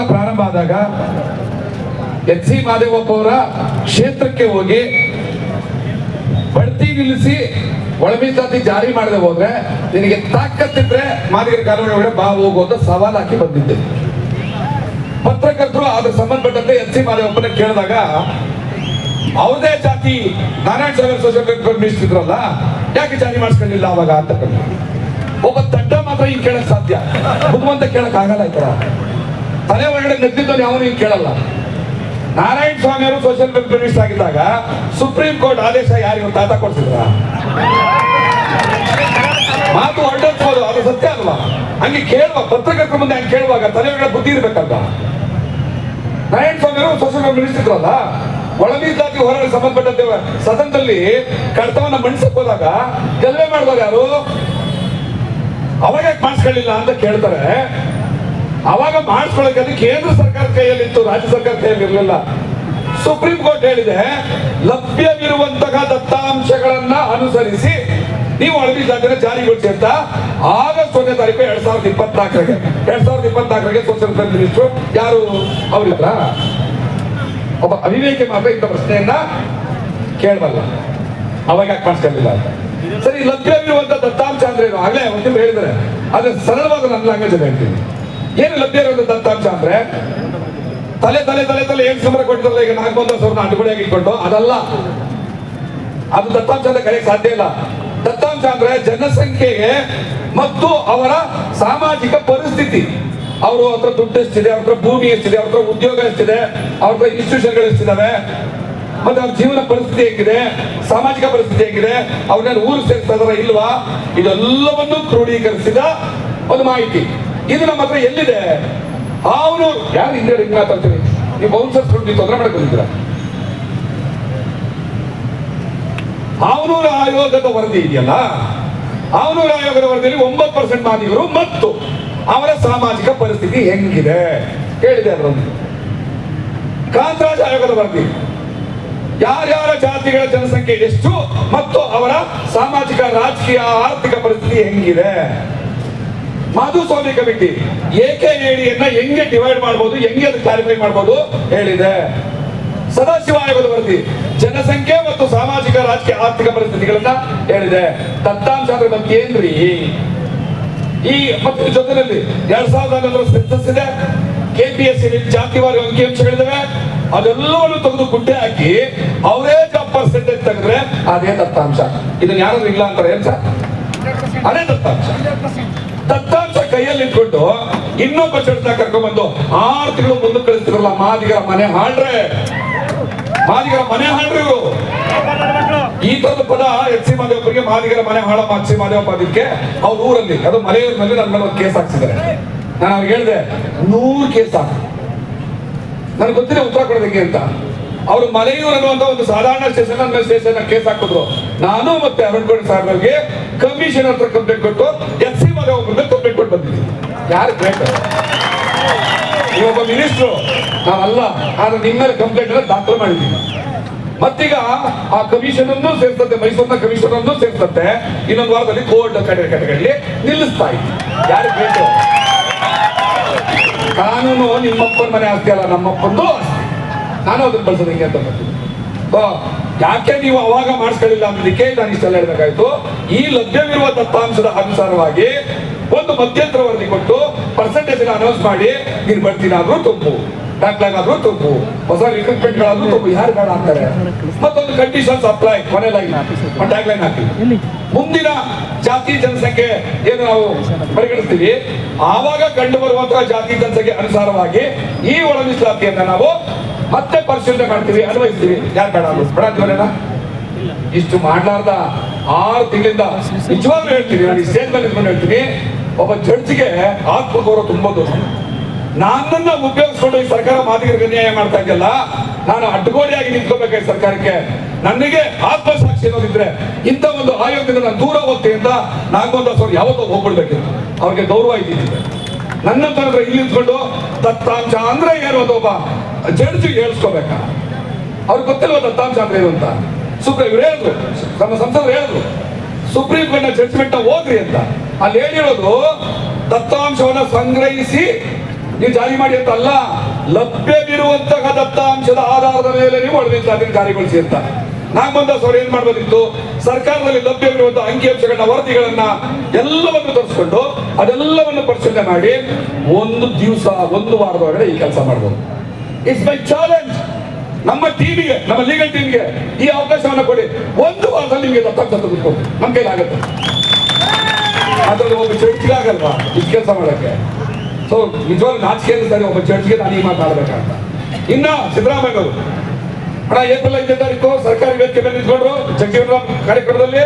ಪ್ರಾರಂಭ ಆದಾಗ H C Madevappa ಅವರ ಕ್ಷೇತ್ರಕ್ಕೆ ಹೋಗಿ ಬಡ್ತಿ ನಿಲ್ಲಿಸಿ ಒಳಮೀಸಾತಿ ಜಾರಿ ಮಾಡದೆ ಹೋದ್ರೆ ನಿನಗೆ ತಾಕತ್ತಿದ್ರೆ ಮಾದಿಗರ ಒಳಗಡೆ ಬಾ ಹೋಗು ಅಂತ ಸವಾಲ್ ಹಾಕಿ ಬಂದಿದ್ದೆ. ಪತ್ರಕರ್ತರು ಅದ್ರ ಸಂಬಂಧಪಟ್ಟಂತೆ ಎಚ್ ಸಿ ಮಾದೇವಪ್ಪನ ಕೇಳಿದಾಗ ಅವ್ರದೇ ಜಾತಿ ನಾರಾಯಣ ಸಾಗರ್ ಸೋಷಿಯಲ್ ಮಿನಿಸ್ಟರ್ ಇದ್ರಲ್ಲ, ಯಾಕೆ ಜಾರಿ ಮಾಡಿಸ್ಕೊಂಡಿಲ್ಲ ಅವಾಗ ಅಂತ ಒಬ್ಬ ತಡ್ಡ ಮಾತ್ರ ಹಿಂಗ್ ಕೇಳಕ್ ಸಾಧ್ಯ. ಬುದ್ಧಿವಂತ ಕೇಳಕ್ ಆಗಲ್ಲ ಈ ತಲೆ ಒಳಗಡೆ ನೆತ್ತಿದ್ದವನು ಯಾವನು ಹಿಂಗೆ ಕೇಳಲ್ಲ. ನಾರಾಯಣ ಸ್ವಾಮಿ ಅವರು ಸೋಷಿಯಲ್ ವೆಲ್ಫೇರ್ ಮಿನಿಸ್ಟರ್ ಆಗಿದ್ದಾಗ ಸುಪ್ರೀಂ ಕೋರ್ಟ್ ಆದೇಶ ಯಾರಿಗೂ ತಾತ ಕೊಡ್ಸಿದ್ರ? ಮಾತು ಹೊರಡಿಸ್ಬೋದು ಅದು ಸತ್ಯ ಅಲ್ವಾ? ಹಂಗೆ ಕೇಳುವ ಪತ್ರಕರ್ತರ ಮುಂದೆ ಹಂಗೆ ಕೇಳುವಾಗ ತಲೆ ಒಳಗಡೆ ಬುದ್ಧಿ ಇರ್ಬೇಕಲ್ವಾ? ನಾರಾಯಣ ಸ್ವಾಮಿ ಅವರು ಸೋಷಿಯಲ್ ವೆಲ್ಫೇರ್ ಮಿನಿಸ್ಟರ್ ಇದ್ರಲ್ಲ ಒಳ ಮೀಸಲಾತಿ ಸಂಬಂಧಪಟ್ಟಂತೆ ಸದನದಲ್ಲಿ ಕಡತವನ್ನ ಮಂಡಿಸಕ್ ಹೋದಾಗ ಗೆಲ್ವೆ ಮಾಡಿದವರು ಯಾರು? ಅವಾಗ ಮಾಡಿಸ್ಕೊಳ್ಳಿಲ್ಲ ಅಂತ ಕೇಳ್ತಾರೆ. ಅವಾಗ ಮಾಡಿಸ್ಕೊಳ್ಳೋಕೆ ಕೇಂದ್ರ ಸರ್ಕಾರ ಕೈಯಲ್ಲಿತ್ತು ರಾಜ್ಯ ಸರ್ಕಾರ ಕೈಯಲ್ಲಿ ಇರಲಿಲ್ಲ. ಸುಪ್ರೀಂ ಕೋರ್ಟ್ ಹೇಳಿದೆ, ಲಭ್ಯವಿರುವಂತಹ ದತ್ತಾಂಶಗಳನ್ನ ಅನುಸರಿಸಿ ನೀವು ಅಳವಿ ಜಾತಿನ ಜಾರಿಗೊಳಿಸಿ ಅಂತ. ಆಗಸ್ಟ್ ಒಂದನೇ ತಾರೀಕು ಎರಡ್ ಸಾವಿರದ ಇಪ್ಪತ್ನಾಲ್ಕರಿಗೆ. ಎರಡ್ ಸಾವಿರದ ಇಪ್ಪತ್ನಾಲ್ಕರಿಗೆ ಸೋಷಿಯಲ್ ಮಿನಿಸ್ಟರ್ ಯಾರು? ಅವರಿದ್ರ ಒಬ್ಬ ಅವಿವೇಕಿ ಮಾತ್ರ ಇಂಥ ಪ್ರಶ್ನೆಯನ್ನ ಕೇಳಬಲ್ಲ. ಅವಾಗ ಯಾಕೆ ಮಾಡಿಸ್ಕೊಂಡಿಲ್ಲ ಸರಿ ಲಭ್ಯವಿರುವಂತ ದತ್ತಾಂಶ ಅಂದ್ರೆ ಏನು? ಆಗ್ಲೇ ಒಂದು ಹೇಳಿದ್ರೆ. ಆದ್ರೆ ಸರಳವಾದ ನನ್ನ ಲ್ಯಾಂಗ್ವೇಜ್ ಹೇಳ್ತೀನಿ. ಏನು ಲಭ್ಯ ಇರೋದು ದತ್ತಾಂಶ ಅಂದ್ರೆ, ತಲೆ ತಲೆ ತಲೆ ತಲೆ ಏನ್ ಸಮರ ಕೊಟ್ಟಿದ್ರಲ್ಲ, ಈಗ ನಾಗಬಂಧ ಸಾವಿರ ಅಡ್ಗುಡಿಯಾಗಿ ಇಟ್ಕೊಂಡು, ಅದಲ್ಲ. ಅದು ದತ್ತಾಂಶ ಅಂತ ಕರೆಯಕ್ಕೆ ಸಾಧ್ಯ ಇಲ್ಲ. ದತ್ತಾಂಶ ಅಂದ್ರೆ ಜನಸಂಖ್ಯೆಗೆ ಮತ್ತು ಅವರ ಸಾಮಾಜಿಕ ಪರಿಸ್ಥಿತಿ. ಅವರು ಹತ್ರ ದುಡ್ಡು ಎಷ್ಟಿದೆ, ಅವ್ರ ಭೂಮಿ ಎಷ್ಟಿದೆ, ಅವ್ರ ಉದ್ಯೋಗ ಎಷ್ಟಿದೆ, ಅವ್ರ ಹತ್ರ ಇನ್ಸ್ಟಿಟ್ಯೂಷನ್ಗಳು ಎಷ್ಟಿದಾವೆ, ಮತ್ತೆ ಅವ್ರ ಜೀವನ ಪರಿಸ್ಥಿತಿ ಹೇಗಿದೆ, ಸಾಮಾಜಿಕ ಪರಿಸ್ಥಿತಿ ಹೇಗಿದೆ ಅವ್ರನ್ನ ಊರು ಸೇರಿಸ್ತಾ ಇಲ್ವಾ? ಇದೆಲ್ಲವನ್ನು ಕ್ರೋಢೀಕರಿಸಿದ ಒಂದು ಮಾಹಿತಿ. ಇದು ನಮ್ಮ ಹತ್ರ ಎಲ್ಲಿದೆ? ಅವನು ಯಾರು ಹಿಂದೆ ಹಿಂಗ್ ಮಾತಾಡ್ತೀವಿ ನೀವು ಬೌನ್ಸರ್ಸ್ ನೀವು ತೊಂದರೆ ಮಾಡಕ್ ಬಂದಿದ್ದೀರಾ? ಅವನೂರ ಆಯೋಗದ ವರದಿ ಇದೆಯಲ್ಲ? ಅವನೂರ ಆಯೋಗದ ವರದಿಯಲ್ಲಿ ಒಂಬತ್ತು ಪರ್ಸೆಂಟ್ ಮಾದಿಗರು ಮತ್ತು ಅವರ ಸಾಮಾಜಿಕ ಪರಿಸ್ಥಿತಿ ಹೆಂಗಿದೆ? ಕೇಳಿದೆ ಅದರಲ್ಲಿ. ಕಾಂತರಾಜ್ ಆಯೋಗದ ವರದಿ. ಯಾರ್ಯಾರ ಜಾತಿಗಳ ಜನಸಂಖ್ಯೆ ಎಷ್ಟು ಮತ್ತು ಅವರ ಸಾಮಾಜಿಕ, ರಾಜಕೀಯ, ಆರ್ಥಿಕ ಪರಿಸ್ಥಿತಿ ಹೆಂಗಿದೆ? ಮಾಧುಸ್ವಾಮಿ ಕಮಿಟಿ ಏಕೆ ಏಡಿಯನ್ನ ಹೆಂಗೆ ಡಿವೈಡ್ ಮಾಡಬಹುದು ಹೆಂಗೆ ಅದು ಕ್ಲಾರಿಫೈ ಮಾಡಬಹುದು ಹೇಳಿದೆ. ಸದಾಶಿವ ಆಯೋಗದ ವರದಿ ಜನಸಂಖ್ಯೆ ಮತ್ತು ಸಾಮಾಜಿಕ ರಾಜಕೀಯ ಆರ್ಥಿಕ ಪರಿಸ್ಥಿತಿಗಳನ್ನ ಹೇಳಿದೆ. ದತ್ತಾಂಶ ನಮ್ಗೆ ಏನ್ರಿ? ಈ ಮತ್ತು ಜೊತೆಯಲ್ಲಿ ಎರಡ್ ಸಾವಿರದ ಹನ್ನೊಂದರ ಸೆನ್ಸಸ್ ಇದೆ. ಕೆಪಿಎಸ್ ಜಾತಿವಾರಿ ಅಂಕಿಅಂಶಗಳಿದಾವೆ ಅದೆಲ್ಲವನ್ನು ತೆಗೆದು ಗುಡ್ಡೆ ಹಾಕಿ ಅವರೇ ಪರ್ಸೆಂಟೇಜ್ ತೆಗೆದ್ರೆ ಅದೇ ದತ್ತಾಂಶ. ಇದನ್ನ ಯಾರು ಇಲ್ಲ ಅಂತಾರೆ, ಏನ್ ಸರ್? ಅದೇ ದತ್ತಾಂಶ. ದತ್ತಾಂಶ ಕೈಯಲ್ಲಿ ಇಟ್ಕೊಂಡು ಇನ್ನೊಬ್ಬ ಚಡ್ತ ಕರ್ಕೊಂಡ್ಬಂದು ಆರು ತಿಂಗಳು ಮುಂದೆ ಕಳಿಸ್ತಿರಲ್ಲ ಮಾದಿಗರ ಮನೆ ಹಾಳ್ರೆ ಮಾದಿಗರ ಮನೆ ಹಾಡ್ರಿ ಈ ತರದ ಪದ ಎಚ್ ಸಿ ಮಾದೇವಪ್ಪರಿಗೆ ಮಾದಿಗರ ಮನೆ ಹಾಳಮ್ಮ ಎಚ್ ಸಿ ಮಾದೇವಪ್ಪ ಅದಕ್ಕೆ ಅವ್ರ ಊರಲ್ಲಿ, ಅದು ಮಲೆಯೂರಿನಲ್ಲಿ ನನ್ನ ಮೇಲೆ ಒಂದು ಕೇಸ್ ಹಾಕ್ಸಿದ್ದಾರೆ. ನಾನು ಅವ್ರಿಗೆ ಹೇಳಿದೆ, ನೂರು ಕೇಸ್ ಹಾಕ ನನಗೆ ಗೊತ್ತಿಲ್ಲ ಉತ್ತರ ಕೊಡೋದಕ್ಕೆ ಅಂತ. ಅವರು ಮಲೆಯೂರು ಅನ್ನುವಂತ ಒಂದು ಸಾಧಾರಣ ಸ್ಟೇಷನ್ ಅಂದ್ರೆ ಸ್ಟೇಷನ್ ಕೇಸ್ ಹಾಕಿದ್ರು. ನಾನು ಮತ್ತೆ ಅರುಣ್ ಸಾರ್ ಸಾಹೇಬ್ರಿಗೆ ಕಮಿಷನ್ ಹತ್ರ ಕಂಪ್ಲೇಂಟ್ ಕೊಟ್ಟು ಎಸ್ ಸಿ ಮಗ ಒಬ್ಬರಿಗೆ ಕಂಪ್ಲೇಂಟ್ ಕೊಟ್ಟು ಬಂದಿದ್ದೀನಿ. ಯಾರು ಗ್ರೇಟ್ ನೀವೊಬ್ಬ ಮಿನಿಸ್ಟ್ರು ನಾವಲ್ಲ, ಆದ್ರೆ ನಿಮ್ಮ ಮೇಲೆ ಕಂಪ್ಲೇಂಟ್ ಅಂದ್ರೆ ದಾಖಲು ಮಾಡಿದ್ದೀನಿ ಮತ್ತೀಗ ಆ ಕಮಿಷನ್ ಅನ್ನು ಸೇರ್ತಂತೆ ಮೈಸೂರಿನ ಕಮಿಷನ್ ಅನ್ನು ಸೇರ್ತಂತೆ ಇನ್ನೊಂದು ವಾರದಲ್ಲಿ ಕೋರ್ಟ್ ಕಡೆ ಕಡೆಗಳಲ್ಲಿ ನಿಲ್ಲಿಸ್ತಾ ಇತ್ತು ಯಾರು ಗ್ರೇಟ್ ಕಾನೂನು ನಿಮ್ಮಪ್ಪನ ಮನೆ ಆಸ್ತಿ ಅಲ್ಲ, ನಮ್ಮಪ್ಪಂದು ನಾನು ಅದನ್ನ ಬಳಸೋದಕ್ಕೆ ಅಂತ So, ಯಾಕೆ ನೀವು ಅವಾಗ ಮಾಡಿಸ್ಕೊಳ್ಳಿಲ್ಲ ಅನ್ನೋದಕ್ಕೆ ನಾನು ಇಷ್ಟೆಲ್ಲ ಹೇಳ್ಬೇಕಾಯ್ತು. ಈ ಲಭ್ಯವಿರುವ ದತ್ತಾಂಶದ ಅನುಸಾರವಾಗಿ ಒಂದು ಮಧ್ಯಂತರ ವರದಿ ಕೊಟ್ಟು ಪರ್ಸೆಂಟೇಜ್ ಅನೌನ್ಸ್ ಮಾಡಿ ನೀನು ಬರ್ತೀನಾದ್ರೂ ತುಂಬು ದಾಖಲಾಗಾದ್ರೂ ತುಂಬು ಹೊಸ ರಿಕ್ರೂಟ್ಮೆಂಟ್ ಗಳಾದ್ರೂ ತುಂಬು ಯಾರು ಬೇಡ ಅಂತಾರೆ? ಮತ್ತೊಂದು ಕಂಡೀಷನ್ಸ್ ಅಪ್ಲೈ ಕೊನೆಲಾಗಿ ಒಂದು ಟ್ಯಾಗ್ಲೈನ್ ಹಾಕಿ. ಮುಂದಿನ ಜಾತಿ ಜನಸಂಖ್ಯೆ ಏನು ನಾವು ಪರಿಗಣಿಸ್ತೀವಿ? ಆವಾಗ ಕಂಡು ಬರುವಂತಹ ಜಾತಿ ಜನಸಂಖ್ಯೆ ಅನುಸಾರವಾಗಿ ಈ ಒಳ ಮೀಸಲಾತಿಯನ್ನ ನಾವು ಮತ್ತೆ ಪರಿಶೀಲನೆ ಮಾಡ್ತೀವಿ, ಅನ್ವಯಿಸ್ತೀವಿ. ಯಾರು ಬೇಡ? ಬೇಡ ಅಂತೀವಲ್ಲ ಇಷ್ಟು ಮಾಡ್ಲಾರ್ದ ಆರು ತಿಂಗಳಿಂದ ನಿಜವಾಗ್ಲೂ ಹೇಳ್ತೀನಿ, ನಾನು ಸ್ಟೇಜ್ ಮೇಲೆ ಹೇಳ್ತೀನಿ. ಒಬ್ಬ ಜಡ್ಜಿಗೆ ಆತ್ಮಗೌರವ ತುಂಬಾ ದೊಡ್ಡ ನನ್ನನ್ನ ಉಪಯೋಗಿಸ್ಕೊಂಡು ಈ ಸರ್ಕಾರ ಮಾದಿಗರಿಗೆ ಅನ್ಯಾಯ ಮಾಡ್ತಾ ಇದೆಯಲ್ಲ, ನಾನು ಅಡ್ಡಗೋಡೆಯಾಗಿ ಈ ಸರ್ಕಾರಕ್ಕೆ? ನನಗೆ ಆತ್ಮಸಾಕ್ಷಿ ಅನ್ನೋದಿದ್ರೆ ಇಂಥ ಒಂದು ಆಯೋಗದಿಂದ ನಾನು ದೂರ ಹೋಗ್ತೀನಿ ಅಂತ ನಾಗಮೋಹನ್ ಅವ್ರು ಯಾವತ್ತೂ ಹೋಗ್ಬಿಡ್ಬೇಕಿತ್ತು ಅವ್ರಿಗೆ ಗೌರವ ಇದ್ದೀನಿ ನನ್ನ ತರ ಇಲ್ಲಿ ನಿಂತ್ಕೊಂಡು ದತ್ತಾಂಶ ಅಂದ್ರೆ ಏನು ಅಂತ ಜಡ್ಜಿ ಹೇಳ್ಸ್ಕೋಬೇಕ? ಅವ್ರಿಗೆ ಗೊತ್ತಿಲ್ಲ ದತ್ತಾಂಶ ಅಂದ್ರೆ ಏನು ಅಂತ? ಸುಪ್ರೀಂ ಇವ್ರು ಹೇಳಿದ್ರು. ನಮ್ಮ ಸಂಸದರು ಹೇಳಿದ್ರು. ಸುಪ್ರೀಂ ಕೋರ್ಟ್ನ ಜಡ್ಜ್ಮೆಂಟ್ ಹೋಗ್ರಿ ಅಂತ. ಅಲ್ಲಿ ಹೇಳಿರೋದು ದತ್ತಾಂಶವನ್ನ ಸಂಗ್ರಹಿಸಿ ನೀವು ಜಾರಿ ಮಾಡಿ ಅಂತ ಅಲ್ಲ, ಲಭ್ಯವಿರುವಂತಹ ದತ್ತಾಂಶದ ಆಧಾರದ ಮೇಲೆ ನೀವು ಅದನ್ನು ಜಾರಿಗೊಳಿಸಿ ಅಂತ. ನಾಗಮಂದಾಸ್ ಅವರು ಏನ್ ಮಾಡಬೇಕಿತ್ತು ಸರ್ಕಾರದಲ್ಲಿ ಲಭ್ಯವಿರುವಂತಹ ಅಂಕಿಅಂಶಗಳನ್ನ, ವರದಿಗಳನ್ನ ಎಲ್ಲವನ್ನು ತರಿಸ್ಕೊಂಡು ಅದೆಲ್ಲವನ್ನು ಪರಿಶೀಲನೆ ಮಾಡಿ ಒಂದು ದಿವಸ, ಒಂದು ವಾರದೊಳಗಡೆ ಈ ಕೆಲಸ ಮಾಡಬಹುದು ಇಟ್ಸ್ ಮೈ ಚಾಲೆಂಜ್ ನಮ್ಮ ಟೀಮಿಗೆ ನಮ್ಮ ಲೀಗಲ್ ಟೀಮ್ಗೆ ಈ ಅವಕಾಶವನ್ನು ಕೊಡಿ. ಒಂದು ವಾರದಲ್ಲಿ ನಿಮಗೆ ದತ್ತಾಂಶ ತೆಗೆದುಕೊಂಡು ನಮ್ಮ ಕೈಲಾಗುತ್ತೆ ಅದ್ರಲ್ಲಿ ಒಬ್ಬ ಚರ್ಚ್ಗೆ ಆಗಲ್ವಾ? ಇಷ್ಟು ಕೆಲಸ ಮಾಡೋಕ್ಕೆ. ಸೊ ನಿಜವಾಗ್ಲೂ ನಾಚಿಕೆ ಅಂತಾರೆ ಒಬ್ಬ ಚರ್ಚ್ಗೆ ನಾನು ಈ ಮಾತಾಡ್ಬೇಕಂತ ಇನ್ನ ಸಿದ್ದರಾಮಯ್ಯ ಅವರು ಅಣ್ಣ, ಏಪ್ರಿಲ್ ಐದನೇ ತಾರೀಕು ಸರ್ಕಾರಿ ವೇದಿಕೆ ಮೇಲೆ ನಿಂತ್ಕೊಂಡ್ರು. ಜಗಜೀವನರಾಮ್ ಕಾರ್ಯಕ್ರಮದಲ್ಲಿ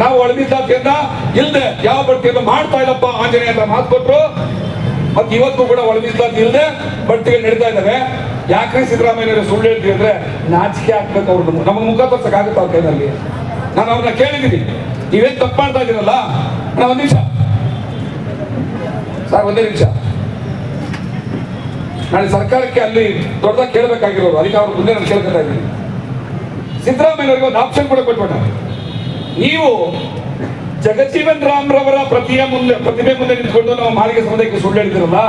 ನಾವು ಒಳಮೀಸಲಾತಿಯನ್ನ ಇಲ್ಲದೆ ಯಾವ ಬಡ್ತಿಯನ್ನು ಮಾಡ್ತಾ ಇಲ್ಲಪ್ಪ ಆಂಜನೇಯ ಅಂತ ಮಾತು ಕೊಟ್ರು. ಮತ್ತೆ ಇವತ್ತು ಕೂಡ ಒಳಗಿಸ್ತಾ ಇಲ್ಲದೆ ಬಟ್ಟಿಗೆ ನಡೀತಾ ಇದ್ದಾವೆ ಯಾಕ್ರಿ ಸಿದ್ದರಾಮಯ್ಯ ಸುಳ್ಳು ಹೇಳ್ತೀವಿ ಅಂದ್ರೆ ನಾಚಿಕೆ ಹಾಕ್ಬೇಕು ಅವ್ರದ್ದು ನಮ್ಮ ಮುಖ ತೋರ್ಸಕ್ಕಾಗುತ್ತಾ ಅವ್ರ ಕೈನಲ್ಲಿ? ನಾನು ಅವ್ರನ್ನ ಕೇಳಿದ್ದೀನಿ ನೀವೇನ್ ತಪ್ಪು ಮಾಡ್ತಾ ಅಣ್ಣ ಒಂದ್ ನಿಮಿಷ. ಸರ್, ಒಂದೇ ನಿಮಿಷ. ನಾಳೆ ಸರ್ಕಾರಕ್ಕೆ ಅಲ್ಲಿ ದೊಡ್ಡದಾಗಿ ಕೇಳಬೇಕಾಗಿರೋರು ಅದಕ್ಕೆ ಅವ್ರ ಮುಂದೆ ನಾನು ಕೇಳ್ಕೊತಾ ಇದ್ದೀನಿ. ಸಿದ್ದರಾಮಯ್ಯ ಒಂದು ಆಪ್ಷನ್ ಕೂಡ ಕೊಟ್ಬಿಟ್ಟ. ನೀವು ಜಗಜೀವನ್ ರಾಮ್ರವರ ಪ್ರತಿಯ ಮುಂದೆ ಪ್ರತಿಭೆ ಮುಂದೆ ನಿಂತ್ಕೊಂಡು ನಾವು ಮಾಲಿಗೆ ಸಮುದಾಯಕ್ಕೆ ಸುಳ್ಳು ಹೇಳಿದಿರಲ್ಲ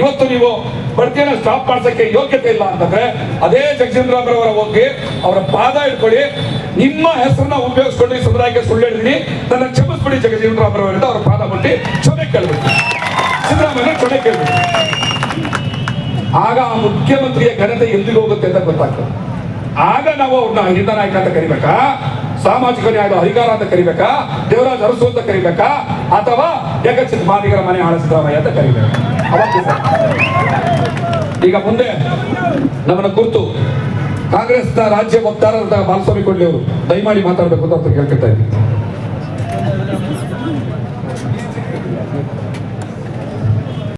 ಇವತ್ತು ನೀವು ಬಡ್ತಿಯನ್ನು ಸ್ಟಾಪ್ ಮಾಡ್ಸಕ್ಕೆ ಯೋಗ್ಯತೆ ಇಲ್ಲ ಅಂತಂದ್ರೆ ಅದೇ ಜಗಜೀವನ್ ರಾಮ್ರವರ ಹೋಗಿ ಅವರ ಪಾದ ಇಟ್ಕೊಳ್ಳಿ. ನಿಮ್ಮ ಹೆಸರನ್ನ ಉಪಯೋಗಿಸ್ಕೊಂಡು ಈ ಸಮುದಾಯಕ್ಕೆ ಸುಳ್ಳು ನನ್ನ ಕ್ಷಮಿಸ್ಬಿಡಿ ಜಗಜೀವನ್ ರಾಮ್ರವರಿಂದ ಅವರ ಪಾದ ಮುಟ್ಟಿ ಕ್ಷಮೆ ಕೇಳ್ಬೇಕು. ಸಿದ್ದರಾಮಯ್ಯ ಕ್ಷಮೆ ಕೇಳ್ಬೇಕು. ಆಗ ಆ ಮುಖ್ಯಮಂತ್ರಿಯ ಘನತೆ ಎಲ್ಲಿಗೆ ಹೋಗುತ್ತೆ ಅಂತ ಗೊತ್ತಾಗ್ತದೆ. ಆಗ ನಾವು ಅವ್ರನ್ನ ಹಿರಿಯ ನಾಯಕ ಅಂತ ಕರಿಬೇಕಾ? ಸಾಮಾಜಿಕ ನ್ಯಾಯದ ಅಧಿಕಾರ ಅಂತ ಕರಿಬೇಕಾ? ದೇವರಾಜ್ ಅರಸು ಅಂತ ಕರಿಬೇಕಾ? ಅಥವಾ ಏಕಚಿತ್ ಮಾದಿಗರ ಮನೆ ಆಳ ಅಂತ ಕರಿಬೇಕಾ? ಈಗ ಮುಂದೆ ನಮ್ಮನ್ನ ಕುರಿತು ಕಾಂಗ್ರೆಸ್ನ ರಾಜ್ಯ ವಕ್ತಾರರಾದ ಬಾಲಸ್ವಾಮಿ ಕೊಡ್ಲಿ ಅವರು, ದಯಮಾಡಿ ಮಾತಾಡಬೇಕು ಅಂತ ಕೇಳ್ಕೊತಾ ಇದ್ದೀನಿ.